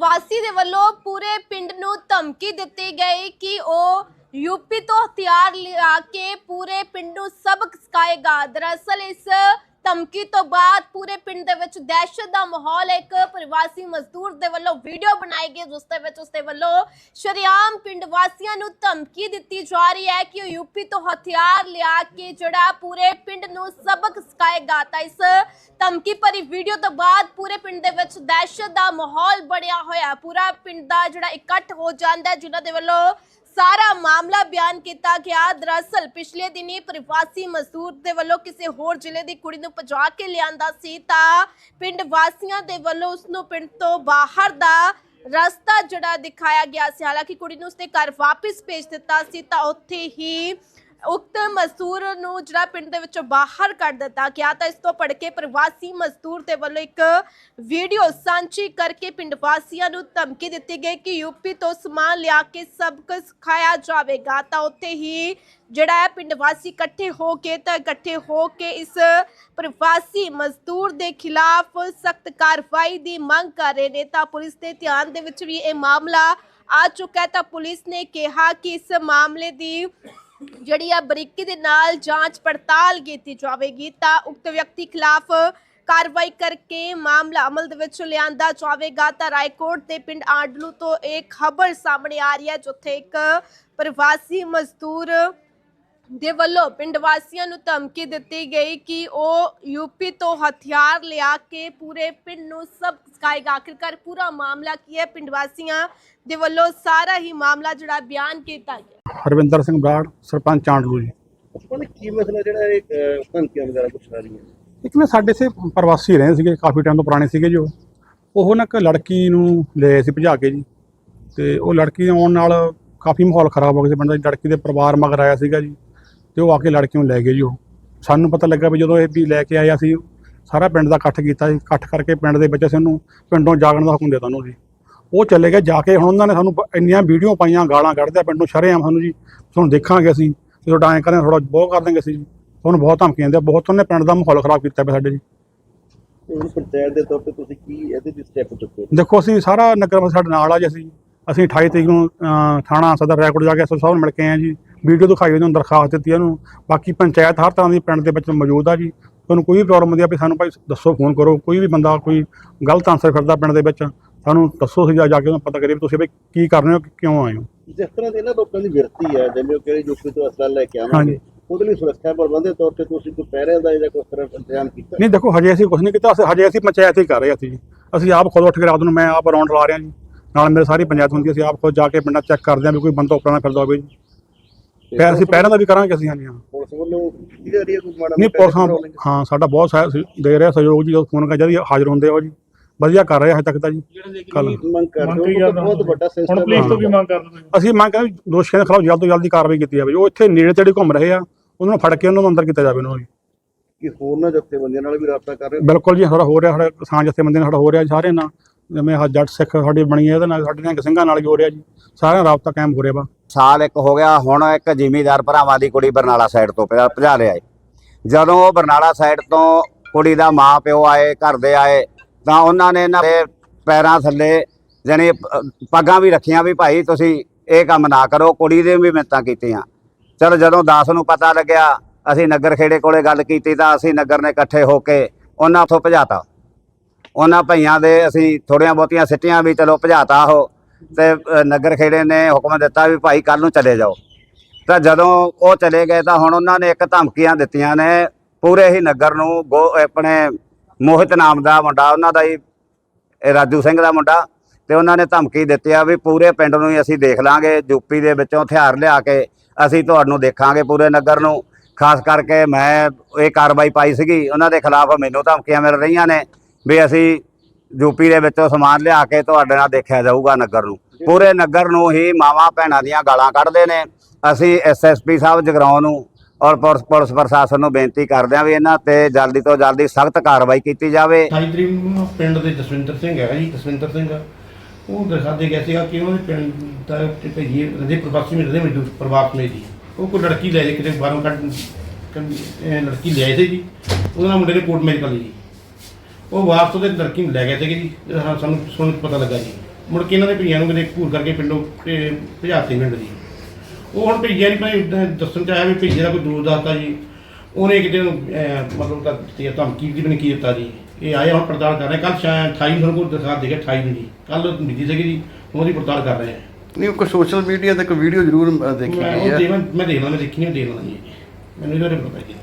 ਵਾਸੀ ਦੇ ਵੱਲੋਂ ਪੂਰੇ ਪਿੰਡ ਨੂੰ ਧਮਕੀ ਦਿੱਤੀ ਗਈ ਕਿ ਉਹ ਯੂਪੀ ਤੋਂ ਹਥਿਆਰ ਲਿਆ ਕੇ ਪੂਰੇ ਪਿੰਡ ਨੂੰ ਸਬਕ ਸਿਖਾਏਗਾ। ਦਰਅਸਲ ਇਸ ਧਮਕੀ ਤੋਂ ਬਾਅਦ ਪੂਰੇ ਪਿੰਡ ਦੇ ਵਿੱਚ ਦਹਿਸ਼ਤ ਦਾ ਮਾਹੌਲ ਇੱਕ ਪ੍ਰਵਾਸੀ ਮਜ਼ਦੂਰ ਦੇ ਵੱਲੋਂ ਵੀਡੀਓ ਬਣਾਈ ਗਈ, ਜਿਸ ਦੇ ਵਿੱਚ ਉਸਦੇ ਵੱਲੋਂ ਸ਼ਰਿਆਮ ਪਿੰਡ ਵਾਸੀਆਂ ਨੂੰ ਧਮਕੀ ਦਿੱਤੀ ਜਾ ਰਹੀ ਹੈ ਕਿ ਉਹ ਯੂਪੀ ਤੋਂ ਹਥਿਆਰ ਲਿਆ ਕੇ ਜਿਹੜਾ ਪੂਰੇ ਪਿੰਡ ਨੂੰ ਸਬਕ ਸਿਖਾਏਗਾ। ਤਾਂ ਇਸ ਧਮਕੀ ਭਰੀ ਵੀਡੀਓ ਤੋਂ ਬਾਅਦ ਪੂਰੇ ਪਿੰਡ ਦੇ ਵਿੱਚ ਦਹਿਸ਼ਤ ਦਾ ਮਾਹੌਲ ਬਣਿਆ ਹੋਇਆ। ਪੂਰਾ ਪਿੰਡ ਦਾ ਜਿਹੜਾ ਇਕੱਠ ਹੋ ਜਾਂਦਾ ਹੈ, ਜਿਨ੍ਹਾਂ ਦੇ ਵੱਲੋਂ ਸਾਰਾ ਮਾਮਲਾ ਬਿਆਨ ਕੀਤਾ ਗਿਆ। ਦਰਅਸਲ ਪਿਛਲੇ ਦਿਨੀ ਪ੍ਰਵਾਸੀ ਮਜ਼ਦੂਰ ਦੇ ਵੱਲੋਂ ਕਿਸੇ ਹੋਰ ਜ਼ਿਲ੍ਹੇ ਦੀ ਕੁੜੀ ਨੂੰ ਪਹੁੰਚਾ ਕੇ ਲਿਆਂਦਾ ਸੀ ਤਾਂ ਪਿੰਡ ਵਾਸੀਆਂ ਦੇ ਵੱਲੋਂ ਉਸ ਨੂੰ ਪਿੰਡ ਤੋਂ ਬਾਹਰ ਦਾ ਰਸਤਾ ਜਿਹੜਾ ਦਿਖਾਇਆ ਗਿਆ ਸੀ। ਹਾਲਾਂਕਿ ਕੁੜੀ ਨੂੰ ਉਸਦੇ ਘਰ ਵਾਪਸ ਭੇਜ ਦਿੱਤਾ ਸੀ ਤਾਂ ਉੱਥੇ ਹੀ ਉਕਤ ਮਜ਼ਦੂਰ ਨੂੰ ਜਿਹੜਾ ਪਿੰਡ ਦੇ ਵਿੱਚੋਂ ਬਾਹਰ ਕੱਢ ਦਿੱਤਾ ਗਿਆ ਤਾਂ ਇਸ ਤੋਂ ਭੜਕੇ ਪ੍ਰਵਾਸੀ ਮਜ਼ਦੂਰ ਦੇ ਵੱਲੋਂ ਇੱਕ ਵੀਡੀਓ ਸਾਂਝੀ ਕਰਕੇ ਪਿੰਡ ਵਾਸੀਆਂ ਨੂੰ ਧਮਕੀ ਦਿੱਤੀ ਗਈ ਕਿ ਯੂਪੀ ਤੋਂ ਸਮਾਨ ਲਿਆ ਕੇ ਸਬਕ ਸਿਖਾਇਆ ਜਾਵੇਗਾ ਤਾਂ ਉੱਥੇ ਹੀ ਜਿਹੜਾ ਹੈ ਪਿੰਡ ਵਾਸੀ ਇਕੱਠੇ ਹੋ ਕੇ ਤਾਂ ਇਕੱਠੇ ਹੋ ਕੇ ਇਸ ਪ੍ਰਵਾਸੀ ਮਜ਼ਦੂਰ ਦੇ ਖਿਲਾਫ ਸਖਤ ਕਾਰਵਾਈ ਦੀ ਮੰਗ ਕਰ ਰਹੇ ਨੇ ਤਾਂ ਪੁਲਿਸ ਦੇ ਧਿਆਨ ਦੇ ਵਿੱਚ ਵੀ ਇਹ ਮਾਮਲਾ ਆ ਚੁੱਕਾ ਹੈ ਤਾਂ ਪੁਲਿਸ ਨੇ ਕਿਹਾ ਕਿ ਇਸ ਮਾਮਲੇ ਦੀ ਜਿਹੜੀ ਆ ਬਰੀਕੀ ਦੇ ਨਾਲ ਜਾਂਚ ਪੜਤਾਲ ਕੀਤੀ ਜਾਵੇਗੀ, ਤਾਂ ਉਕਤ ਵਿਅਕਤੀ ਖਿਲਾਫ ਕਾਰਵਾਈ ਕਰਕੇ ਮਾਮਲਾ ਅਮਲ ਦੇ ਵਿੱਚ ਲਿਆਂਦਾ ਜਾਵੇਗਾ। ਤਾਂ ਰਾਏਕੋਟ ਦੇ ਪਿੰਡ ਆਂਡਲੂ ਤੋਂ ਇੱਕ ਖਬਰ ਸਾਹਮਣੇ ਆ ਰਹੀ ਹੈ, ਜਿੱਥੇ ਇੱਕ ਪ੍ਰਵਾਸੀ ਮਜ਼ਦੂਰ ਦੇ ਵੱਲੋਂ ਪਿੰਡ ਵਾਸੀਆਂ ਨੂੰ ਧਮਕੀ ਦਿੱਤੀ ਗਈ ਕਿ ਉਹ ਯੂਪੀ ਤੋਂ ਹਥਿਆਰ ਲਿਆ ਕੇ ਪੂਰੇ ਪਿੰਡ ਨੂੰ ਸਭ ਸਿਖਾਏਗਾ ਆਖਿਰਕਾਰ ਪੂਰਾ ਮਾਮਲਾ ਕੀ ਹੈ? ਪਿੰਡ ਵਾਸੀਆਂ ਦੇ ਵੱਲੋਂ ਸਾਰਾ ਹੀ ਮਾਮਲਾ ਜਿਹੜਾ ਬਿਆਨ ਕੀਤਾ ਗਿਆ। ਹਰਵਿੰਦਰ ਸਿੰਘ ਬਰਾੜ ਸਰਪੰਚ ਆਂਡਲੂ ਜੀ। ਉਹਨਾਂ ਕੀ ਮਸਲਾ ਜਿਹੜਾ ਇਹ ਧਮਕੀਆਂ ਵਗੈਰਾ ਕੁਛ ਆ ਰਹੀਆਂ? ਇੱਕ ਨਾ ਸਾਡੇ ਸੇ ਪ੍ਰਵਾਸੀ ਰਹੇ ਸੀਗੇ ਕਾਫੀ ਟਾਈਮ ਤੋਂ ਪੁਰਾਣੇ ਸੀਗੇ ਜੋ ਉਹ। ਨਾ ਇੱਕ ਲੜਕੀ ਨੂੰ ਲੈ ਸੀ ਭਜਾ ਕੇ ਜੀ। ਤੇ ਉਹ ਲੜਕੀ ਆਉਣ ਨਾਲ ਕਾਫੀ ਮਾਹੌਲ ਖਰਾਬ ਹੋ ਗਿਆ ਸੀ। ਪਿੰਡ ਦਾ। ਲੜਕੀ ਦੇ ਪਰਿਵਾਰ ਮਗਰ ਆਇਆ ਸੀਗਾ ਜੀ। ਤੇ ਉਹ ਆ ਕੇ ਲੜਕੀ ਨੂੰ ਲੈ ਗਏ ਜੀ ਉਹ। ਸਾਨੂੰ ਪਤਾ ਲੱਗਾ ਵੀ ਜਦੋਂ ਇਹ ਵੀ ਲੈ ਕੇ ਆਇਆ ਸੀ ਸਾਰਾ ਪਿੰਡ ਦਾ ਇਕੱਠ ਕੀਤਾ ਸੀ। ਇਕੱਠ ਕਰਕੇ ਪਿੰਡ ਦੇ ਅਸੀਂ ਉਹਨੂੰ ਪਿੰਡੋਂ ਜਾਗਣ ਦਾ ਹੁਕਮ ਦਿੱਤਾ ਉਹਨੂੰ ਜੀ। ਉਹ ਚਲੇ ਗਏ ਜਾ ਕੇ। ਹੁਣ ਉਹਨਾਂ ਨੇ ਸਾਨੂੰ ਇੰਨੀਆਂ ਵੀਡੀਓ ਪਾਈਆਂ ਗਾਲਾਂ ਕੱਢਦੇ ਪਿੰਡੋਂ ਸ਼ਰੇਆਮ ਸਾਨੂੰ ਜੀ। ਤੁਹਾਨੂੰ ਦੇਖਾਂਗੇ ਅਸੀਂ। ਜਦੋਂ ਡਾਂ ਕਰਾਂ ਥੋੜਾ ਬਹੁਤ ਕਰ ਦੇਂਗੇ ਅਸੀਂ ਜੀ। ਤੁਹਾਨੂੰ ਬਹੁਤ ਧਮਕੀਆਂ ਦਿੰਦੇ ਬਹੁਤ ਉਹਨੇ ਪਿੰਡ ਦਾ ਮਾਹੌਲ ਖਰਾਬ ਕੀਤਾ ਪਿਆ ਸਾਡੇ ਜੀ। ਹੁਣ ਪੰਚਾਇਤ ਦੇ ਤੌਰ ਤੇ ਤੁਸੀਂ ਕੀ ਇਹਦੇ ਵਿੱਚ ਸਟੈਪ ਚੁੱਕੇ ਦੇਖੋ ਅਸੀਂ ਸਾਰਾ ਨਗਰ ਸਾਡੇ ਨਾਲ ਆ ਜੀ ਅਸੀਂ। ਅਸੀਂ 28 ਤਰੀਕ ਨੂੰ ਥਾਣਾ ਸਦਰ ਰੈਕੋਰਡ ਜਾ ਕੇ ਸਾਹਿਬ ਨੂੰ ਮਿਲ ਕੇ ਆਏ ਜੀ। ਵੀਡੀਓ ਦਿਖਾਈ ਉਹਨੂੰ ਦਰਖਾਸਤ ਦਿੱਤੀ ਉਹਨੂੰ। ਬਾਕੀ ਪੰਚਾਇਤ ਹਰ ਤਰ੍ਹਾਂ ਦੀ ਪਿੰਡ ਦੇ ਵਿੱਚ ਮੌਜੂਦ ਆ ਜੀ। ਤੁਹਾਨੂੰ ਕੋਈ ਵੀ ਪ੍ਰੋਬਲਮ ਹੁੰਦੀ ਆ ਵੀ ਸਾਨੂੰ ਭਾਈ ਦੱਸੋ ਫੋਨ ਕਰੋ। ਕੋਈ ਵੀ ਬੰਦਾ ਕੋਈ ਗਲਤ ਆਨਸਰ ਫਿਰਦਾ ਪਿੰਡ ਦੇ ਵਿੱਚ ਸਾਨੂੰ ਦੱਸੋ ਅਸੀਂ ਜਾ ਜਾ ਕੇ ਉਹਨੂੰ ਪਤਾ ਕਰੀਏ ਤੁਸੀਂ ਵੀ ਕੀ ਕਰ ਰਹੇ ਹੋ ਕਿਉਂ ਆਏ ਹੋ। ਜਿਸ ਤਰ੍ਹਾਂ ਦੇ ਨਾ ਲੋਕਾਂ ਦੀ ਵਿਰਤੀ ਹੈ ਜਿਵੇਂ ਉਹ ਕਿਹੜੇ ਯੂਪੀ ਤੋਂ ਅਸਲਾ ਲੈ ਕੇ ਆਵਾਂਗੇ। ਉਹਦੇ ਲਈ ਸੁਰੱਖਿਆ ਪ੍ਰਬੰਧ ਦੇ ਤੌਰ ਤੇ ਤੁਸੀਂ ਕੋਈ ਪਹਿਰਿਆਂ ਦਾ ਜਾਂ ਕੋਈ ਤਰ੍ਹਾਂ ਇੰਤਜ਼ਾਮ ਕੀਤਾ? ਨਹੀਂ ਦੇਖੋ ਹਜੇ ਅਸੀਂ ਕੁਝ ਨਹੀਂ ਕੀਤਾ ਅਸੀਂ- ਹਜੇ ਅਸੀਂ ਪੰਚਾਇਤ ਹੀ ਕਰ ਰਹੇ ਅਸੀਂ ਜੀ। ਅਸੀਂ ਆਪ ਖੁਦ ਉੱਠ ਕੇ ਰਾਤ ਨੂੰ ਮੈਂ ਆਪ ਰਾਉਂਡ ਲਾ ਰਿਹਾ ਜੀ। ਨਾਲ ਮੇਰੇ ਸਾਰੀ ਪੰਚਾਇਤ ਹੁੰਦੀ ਅਸੀਂ ਆਪ ਖੁਦ ਜਾ ਕੇ ਪਿੰਡਾਂ ਚੈੱਕ ਕਰਦੇ ਹਾਂ ਵੀ ਕੋਈ ਬੰਦਾ ਉੱਪਰ ਫਿਰਦਾ ਹੋਵੇ ਜੀ। ਪੈਰ ਅਸੀਂ ਪੈਰਾਂ ਦਾ ਵੀ ਕਰਾਂਗੇ ਅਸੀਂ ਹਾਂਜੀ ਹਾਂ। ਪੁਲਿਸ ਵੱਲੋਂ ਕੀ ਰਹੀ ਹੈ ਕੋਈ ਮਾੜਾ ਨਹੀਂ ਪੁਲਿਸ ਹਾਂ ਸਾਡਾ ਬਹੁਤ ਸਹਾਇ- ਦੇ ਰਿਹਾ ਸਹਿਯੋਗ ਜੀ ਜਦੋਂ ਫੋਨ ਕਰ ਜਦ ਹਾਜ਼ਰ ਹੁੰਦੇ ਹੋ ਜੀ। ਵਧੀਆ ਕਰ ਰਹੇ ਹਜੇ ਤੱਕ ਤਾਂ ਜੀ ਕੱਲ ਮੰਗ ਕਰਦੇ ਹੋ? ਬਹੁਤ ਵੱਡਾ ਹੁਣ ਸਿਸਟਮ ਪੁਲਿਸ ਤੋਂ ਕੀ ਮੰਗ ਕਰਦੇ ਤੁਸੀਂ? ਅਸੀਂ ਮੰਗ ਕਰਦੇ ਵੀ ਦੋਸ਼ੀਆਂ ਦੇ ਖਿਲਾਫ ਜਲਦ ਤੋਂ ਜਲਦੀ ਕਾਰਵਾਈ ਕੀਤੀ ਜਾਵੇ। ਉਹ ਇੱਥੇ ਨੇੜੇ ਤੇੜੇ ਘੁੰਮ ਰਹੇ ਆ ਉਹਨਾਂ ਨੂੰ ਫੜ ਕੇ ਉਹਨਾਂ ਨੂੰ ਅੰਦਰ ਕੀਤਾ ਜਾਵੇ ਉਹਨਾਂ ਨੂੰ ਜੀ। ਕਿ ਹੋਰ ਨਾ ਜਥੇਬੰਦੀਆਂ ਨਾਲ ਵੀ ਰਾਬਤਾ ਕਰ ਰਹੇ ਹੋ। ਬਿਲਕੁਲ ਜੀ ਸਾਡਾ ਹੋ ਰਿਹਾ ਸਾਡਾ ਕਿਸਾਨ ਜਥੇਬੰਦੀ ਨਾਲ ਸਾਡਾ ਹੋ ਰਿਹਾ ਜੀ ਸਾਰੇ ਨਾਲ। ਜਿਵੇਂ ਆਹ ਜੱਟ ਸਿੱਖ ਸਾਡੀ ਬਣੀ ਹੈ, ਇਹਦੇ ਨਾਲ ਸਾਡੇ ਨਾਲ ਸਿੰਘਾਂ ਨਾਲ ਵੀ ਹੋ ਰਿਹਾ ਜੀ। ਸਾਰਿਆਂ ਰਾਬਤਾ ਕਾਇਮ ਹੋ ਰਿਹਾ ਵਾ। ਸਾਲ ਇੱਕ ਹੋ ਗਿਆ, ਹੁਣ ਇੱਕ ਜ਼ਿਮੀਦਾਰ ਭਰਾਵਾਂ ਦੀ ਕੁੜੀ ਬਰਨਾਲਾ ਸਾਈਡ ਤੋਂ ਭਜਾ ਭਜਾ ਲਿਆ ਏ ਜਦੋਂ ਉਹ ਬਰਨਾਲਾ ਸਾਈਡ ਤੋਂ ਕੁੜੀ ਦਾ ਮਾਂ ਪਿਓ ਆਏ, ਘਰ ਦੇ ਆਏ, ਤਾਂ ਉਹਨਾਂ ਨੇ ਇਹਨਾਂ ਦੇ ਪੈਰਾਂ ਥੱਲੇ ਜਣੇ ਪੱਗਾਂ ਵੀ ਰੱਖੀਆਂ ਵੀ ਭਾਈ ਤੁਸੀਂ ਇਹ ਕੰਮ ਨਾ ਕਰੋ, ਕੁੜੀ ਦੇ ਵੀ ਮਿੰਤਾਂ ਕੀਤੀਆਂ। ਚਲੋ ਜਦੋਂ ਦਾਸ ਨੂੰ ਪਤਾ ਲੱਗਿਆ, ਅਸੀਂ ਨਗਰ ਖੇੜੇ ਕੋਲੇ ਗੱਲ ਕੀਤੀ ਤਾਂ ਅਸੀਂ ਨਗਰ ਨੇ ਇਕੱਠੇ ਹੋ ਕੇ ਉਹਨਾਂ ਉੱਥੋਂ ਭਜਾਤਾ। ਉਹਨਾਂ ਭਈਆਂ ਦੇ ਅਸੀਂ ਥੋੜੀਆਂ ਬਹੁਤੀਆਂ ਸਿੱਟੀਆਂ ਵੀ ਚਲੋ ਭਜਾਤਾ ਉਹ ਤੇ ਨਗਰ ਖੇੜੇ ਨੇ ਹੁਕਮ ਦਿੱਤਾ ਵੀ ਭਾਈ ਕੱਲ ਨੂੰ ਚਲੇ ਜਾਓ। ਤਾਂ ਜਦੋਂ ਉਹ ਚਲੇ ਗਏ ਤਾਂ ਹੁਣ ਉਹਨਾਂ ਨੇ ਇੱਕ ਧਮਕੀਆਂ ਦਿੱਤੀਆਂ ਨੇ ਪੂਰੇ ਹੀ ਨਗਰ ਨੂੰ, ਗੋ- ਆਪਣੇ ਮੋਹਿਤ ਨਾਮ ਦਾ ਮੁੰਡਾ, ਉਹਨਾਂ ਦਾ ਹੀ ਰਾਜੂ ਸਿੰਘ ਦਾ ਮੁੰਡਾ, ਤੇ ਉਹਨਾਂ ਨੇ ਧਮਕੀ ਦਿੱਤੀ ਆ ਵੀ ਪੂਰੇ ਪਿੰਡ ਨੂੰ ਹੀ ਅਸੀਂ ਦੇਖ ਲਾਂਗੇ ਯੂਪੀ ਦੇ ਵਿੱਚੋਂ ਹਥਿਆਰ ਲਿਆ ਕੇ ਅਸੀਂ ਤੁਹਾਨੂੰ ਦੇਖਾਂਗੇ ਪੂਰੇ ਨਗਰ ਨੂੰ। ਖਾਸ ਕਰਕੇ ਮੈਂ ਇਹ ਕਾਰਵਾਈ ਪਾਈ ਸੀਗੀ, ਉਹਨਾਂ ਦੇ ਖਿਲਾਫ ਮੈਨੂੰ ਧਮਕੀਆਂ ਮਿਲ ਰਹੀਆਂ ਨੇ। ਵੀ ਅਸੀਂ ਯੂਪੀ ਦੇ ਵਿੱਚੋਂ ਸਮਾਨ ਲਿਆ ਕੇ ਤੁਹਾਡੇ ਨਾਲ ਦੇਖਿਆ ਜਾਊਗਾ ਨਗਰ ਨੂੰ। ਪੂਰੇ ਨਗਰ ਨੂੰ ਹੀ ਮਾਵਾਂ ਭੈਣਾਂ ਦੀਆਂ ਗਾਲਾਂ ਕੱਢਦੇ ਨੇ। ਅਸੀਂ ਐਸਐਸਪੀ ਸਾਹਿਬ ਜਗਰਾਉਂ ਨੂੰ ਔਰ ਪੁਲਿਸ ਪ੍ਰਸ਼ਾਸਨ ਨੂੰ ਬੇਨਤੀ ਕਰਦੇ ਹਾਂ ਵੀ ਇਹਨਾਂ ਤੇ ਜਲਦੀ ਤੋਂ ਜਲਦੀ ਸਖਤ ਕਾਰਵਾਈ ਕੀਤੀ ਜਾਵੇ। 28 ਤਰੀਕ ਨੂੰ ਪਿੰਡ ਦੇ ਜਸਵਿੰਦਰ ਸਿੰਘ ਹੈਗਾ ਜੀ, ਜਸਵਿੰਦਰ ਸਿੰਘ। ਉਹ ਦਰਖਾਸਤ ਗਿਆ ਸੀਗਾ ਕਿ ਉਹਨਾਂ ਦੇ ਪਿੰਡ ਦਾ ਭਈਏ ਰਦੇ ਪ੍ਰਵਾਸੀ ਮਿਲਦੇ ਮਜ਼ਦੂਰ ਪਰਿਵਾਰ ਨੇ ਜੀ। ਉਹ ਕੋਈ ਲੜਕੀ ਲੈ ਜੇ ਕਿਤੇ ਬਾਹਰੋਂ ਕੱਢ ਲੜਕੀ ਲੈ ਆਏ ਸੀ ਜੀ। ਉਹਦੇ ਨਾਲ ਮੁੰਡੇ ਨੇ ਕੋਰਟ ਮੈਚ ਕਰ ਲਈ ਉਹ ਵਾਪਸ ਉਹਦੇ ਲੜਕੀ ਨੂੰ ਲੈ ਗਏ ਸੀਗੇ ਜੀ? ਹਾਂ, ਸਾਨੂੰ ਸੁਣ ਕੇ ਪਤਾ ਲੱਗਾ ਜੀ। ਮੁੜ ਕੇ ਇਹਨਾਂ ਨੇ ਭਈਆਂ ਨੂੰ ਕਿਤੇ ਘੂਰ ਕਰਕੇ ਪਿੰਡੋਂ ਤੇ ਭਜਾਤੇ ਪਿੰਡ ਜੀ। ਉਹ ਹੁਣ ਭਈਆ ਨਹੀਂ ਭਾਈ ਦੱਸਣ ਚ ਆਇਆ ਵੀ ਭਈਏ ਦਾ ਕੋਈ ਦੋਸਤ ਦੱਸਦਾ ਜੀ। ਉਹਨੇ ਕਿਤੇ ਅਹ, ਮਤਲਬ ਤਾਂ ਆ ਧਮਕੀ ਦੀ ਵੀ ਨਹੀਂ ਕੀ ਦਿੱਤਾ ਜੀ। ਇਹ ਆਏ ਹੁਣ ਪੜਤਾਲ ਕਰ ਰਹੇ ਕੱਲ ਸ਼ਾਇਦ 28 ਨੂੰ ਕੋਲ ਦਿਖਾ ਦੇਗਾ 28 ਨੂੰ ਜੀ। ਕੱਲ ਮਿਲੀ ਸੀਗੀ ਜੀ ਉਹਦੀ ਪੜਤਾਲ ਕਰ ਰਹੇ ਆ। ਨਹੀਂ ਕੋਈ ਸੋਸ਼ਲ ਮੀਡੀਆ ਤੇ ਕੋਈ ਵੀਡੀਓ ਜ਼ਰੂਰ ਅ, ਦੇਖੀ ਮੈਂ ਗਈ ਉਹ ਹੈ ਦੇਵਾਂ ਮੈਂ ਦੇਖ ਲਾਂ ਮੈਂ ਦੇਖੀ ਨਹੀਂ ਦੇਖ ਲਾਂ ਜੀ। ਮੈਨੂੰ ਇਹਦੇ ਬਾਰੇ ਪਤਾ ਜੀ।